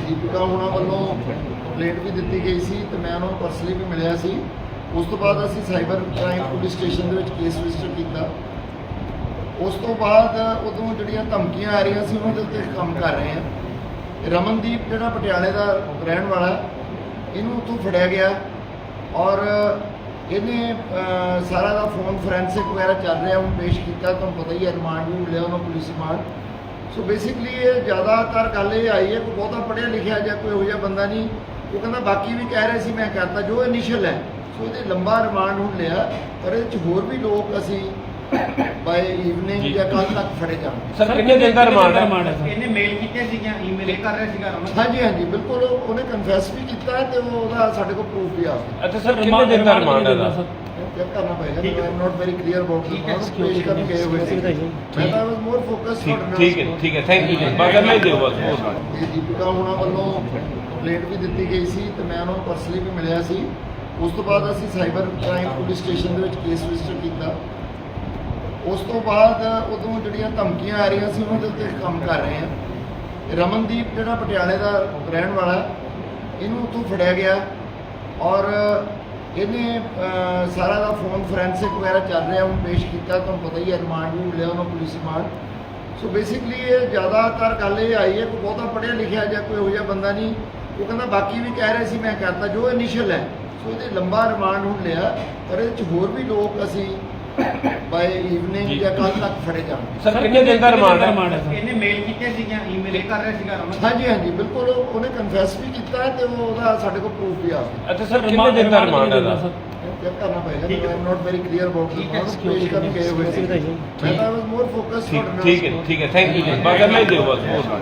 ਦੀਪਿਕਾ ਹੁਣਾਂ ਵੱਲੋਂ ਕੰਪਲੇਂਟ ਵੀ ਦਿੱਤੀ ਗਈ ਸੀ ਤੇ ਮੈਂ ਉਹਨਾਂ ਨੂੰ ਪਰਸਨਲੀ ਵੀ ਮਿਲਿਆ ਸੀ। ਉਸ ਤੋਂ ਬਾਅਦ ਅਸੀਂ ਸਾਈਬਰ ਕ੍ਰਾਈਮ ਪੁਲਿਸ ਸਟੇਸ਼ਨ ਦੇ ਵਿੱਚ ਕੇਸ ਰਜਿਸਟਰ ਕੀਤਾ। ਉਸ ਤੋਂ ਬਾਅਦ ਉਦੋਂ ਜਿਹੜੀਆਂ ਧਮਕੀਆਂ ਆ ਰਹੀਆਂ ਸੀ, ਉਹਨਾਂ ਦੇ ਉੱਤੇ ਕੰਮ ਕਰ ਰਹੇ ਹਾਂ ਰਮਨਦੀਪ ਜਿਹੜਾ ਪਟਿਆਲੇ ਦਾ ਰਹਿਣ ਵਾਲਾ, ਇਹਨੂੰ ਉਤੋਂ ਫੜਿਆ ਗਿਆ ਔਰ ਇਹਨੇ ਸਾਰਾ ਦਾ ਫੋਨ ਫੋਰੈਂਸਿਕ ਵਗੈਰਾ ਚੱਲ ਰਿਹਾ ਹੁਣ ਪੇਸ਼ ਕੀਤਾ। ਤੁਹਾਨੂੰ ਪਤਾ ਹੀ ਹੈ ਰਿਮਾਂਡ ਵੀ ਮਿਲਿਆ ਉਹਨੂੰ ਪੁਲਿਸ ਰਿਮਾਂਡ। ਸੋ ਬੇਸਿਕਲੀ ਇਹ ਜ਼ਿਆਦਾਤਰ ਗੱਲ ਇਹ ਆਈ ਹੈ ਕਿ ਬਹੁਤਾ ਪੜ੍ਹਿਆ ਲਿਖਿਆ ਜਾਂ ਕੋਈ ਇਹੋ ਜਿਹਾ ਬੰਦਾ ਨਹੀਂ। ਉਹ ਕਹਿੰਦਾ, ਬਾਕੀ ਵੀ ਕਹਿ ਰਹੇ ਸੀ, ਮੈਂ ਕਹਤਾ ਜੋ ਇਨੀਸ਼ੀਅਲ ਹੈ। ਸੋ ਇਹਦੇ ਲੰਬਾ ਰਿਮਾਂਡ ਹੁਣ ਲਿਆ, ਪਰ ਇਹਦੇ ਚ ਹੋਰ ਵੀ ਲੋਕ ਅਸੀਂ ਬਾਈ ਈਵਨਿੰਗ ਜੀ। ਜਾਂ ਕੱਲ ਤੱਕ ਫੜੇ ਜਾਣਗੇ ਸਰ ਕਿੰਨੇ ਦਿਨ ਦਾ ਰਿਮਾਂਡ ਹੈ? ਇਹਨੇ ਮੇਲ ਕੀਤੇ ਸੀਗੀਆਂ ਈਮੇਲ ਇਹ ਕਰ ਰਿਹਾ ਸੀਗਾ ਰਮਨ ਹਾਂਜੀ ਹਾਂਜੀ ਬਿਲਕੁਲ ਉਹ- ਉਹਨੇ ਕਨਫੈਸ ਵੀ ਕੀਤਾ ਹੈ ਤੇ ਉਹ- ਉਹਦਾ ਸਾਡੇ ਕੋਲ ਪ੍ਰੂਫ ਵੀ ਆ। ਗਿਆ ਅੱਛਾ ਸਰ ਕਿੰਨੇ ਦਿਨ ਦਾ ਰਿਮਾਂਡ ਹੈ ਦਾ ਚੈੱਕ ਕਰਨਾ ਪਏਗਾ ਠੀਕ ਹੈ। I am not very clear about ਠੀਕ ਹੈ, ਦਿਸ ਪੇਸ਼ ਗਏ ਹੋਏ ਸੀ ਮੈਂ ਤਾਂ ਵਾਸ ਮੋਰ ਫੋਕਸ ਠੀਕ ਠੀਕ ਹੈ ਠੀਕ ਹੈ। ਥੈਂਕ ਯੂ ਬਸ ਮੈਂ ਦਿਓ ਬਸ ਹੋਰ ਨਾ। ਤੇ ਦੀਪਿਕਾ ਹੁਣਾਂ ਵੱਲੋਂ ਕੰਪਲੇਂਟ ਵੀ ਦਿੱਤੀ ਗਈ ਸੀ ਤੇ ਮੈਂ ਉਹਨਾਂ ਨੂੰ ਪਰਸਨਲੀ ਵੀ ਮਿਲਿਆ ਸੀ। ਉਸ ਤੋਂ ਬਾਅਦ ਅਸੀਂ ਸਾਈਬਰ ਕ੍ਰਾਈਮ ਪੁਲਿਸ ਸਟੇਸ਼ਨ ਦੇ ਵਿੱਚ ਕੇਸ ਰਜਿਸਟਰ ਕੀਤਾ। ਉਸ ਤੋਂ ਬਾਅਦ ਉਦੋਂ ਜਿਹੜੀਆਂ ਧਮਕੀਆਂ ਆ ਰਹੀਆਂ ਸੀ ਉਹਨਾਂ ਦੇ ਉੱਤੇ ਕੰਮ ਕਰ ਰਹੇ ਹਾਂ ਰਮਨਦੀਪ ਜਿਹੜਾ ਪਟਿਆਲੇ ਦਾ ਰਹਿਣ ਵਾਲਾ ਇਹਨੂੰ ਉੱਥੋਂ ਫੜਿਆ ਗਿਆ ਔਰ ਇਹਨੇ ਅਹ, ਸਾਰਾ ਦਾ ਫੋਨ ਫੋਰੈਂਸਿਕ ਵਗੈਰਾ ਚੱਲ ਰਿਹਾ ਹੁਣ ਪੇਸ਼ ਕੀਤਾ ਤੁਹਾਨੂੰ ਪਤਾ ਹੀ ਹੈ ਰਿਮਾਂਡ ਵੀ ਮਿਲਿਆ ਉਹਨੂੰ ਪੁਲਿਸ ਰਿਮਾਂਡ। ਸੋ ਬੇਸਿਕਲੀ ਇਹ ਜ਼ਿਆਦਾਤਰ ਗੱਲ ਇਹ ਆਈ ਹੈ ਕਿ ਬਹੁਤਾ ਪੜ੍ਹਿਆ ਲਿਖਿਆ ਜਾਂ ਕੋਈ ਇਹੋ ਜਿਹਾ ਬੰਦਾ ਨਹੀਂ। ਉਹ ਕਹਿੰਦਾ ਬਾਕੀ ਵੀ ਕਹਿ ਰਹੇ ਸੀ ਮੈਂ ਕਰਤਾ ਜੋ ਇਨੀਸ਼ੀਅਲ ਹੈ। ਸੋ ਇਹਦੇ ਲੰਬਾ ਰਿਮਾਂਡ ਹੁਣ ਲਿਆ ਪਰ ਇਹਦੇ ਚ ਹੋਰ ਵੀ ਲੋਕ ਅਸੀਂ ਬਾਈ ਈਵਨਿੰਗ ਜੀ। ਜਾਂ ਕੱਲ ਤੱਕ ਫੜੇ ਜਾਣਗੇ। ਸਰ ਕਿੰਨੇ ਦਿਨ ਦਾ ਰਿਮਾਂਡ ਹੈ? ਇਹਨੇ ਮੇਲ ਕੀਤੇ ਸੀਗੀਆਂ ਈਮੇਲ ਇਹ ਕਰ ਰਿਹਾ ਸੀਗਾ ਰਮਨ ਹਾਂਜੀ ਹਾਂਜੀ ਬਿਲਕੁਲ ਉਹ- ਉਹਨੇ ਕਨਫੈਸ ਵੀ ਕੀਤਾ ਹੈ ਤੇ ਉਹ- ਉਹਦਾ ਸਾਡੇ ਕੋਲ ਪ੍ਰੂਫ ਵੀ ਆ ਗਿਆ। ਅੱਛਾ ਸਰ ਕਿੰਨੇ ਦਿਨ ਦਾ ਰਿਮਾਂਡ ਹੈ ਦਾ? ਚੈੱਕ ਕਰਨਾ ਪਏਗਾ ਠੀਕ ਹੈ। I am not very clear about ਠੀਕ ਹੈ, ਦਿਸ ਪੇਸ਼ ਕਰਨ ਗਏ ਹੋਏ ਸੀ। ਮੈਂ ਤਾਂ ਵਾਸ ਮੋਰ ਫੋਕਸ ਠੀਕ ਠੀਕ ਹੈ ਠੀਕ ਹੈ ਥੈਂਕ ਯੂ ਬਸ ਮੈਂ ਦਿਓ ਬਸ ਹੋਰ ਨਾ।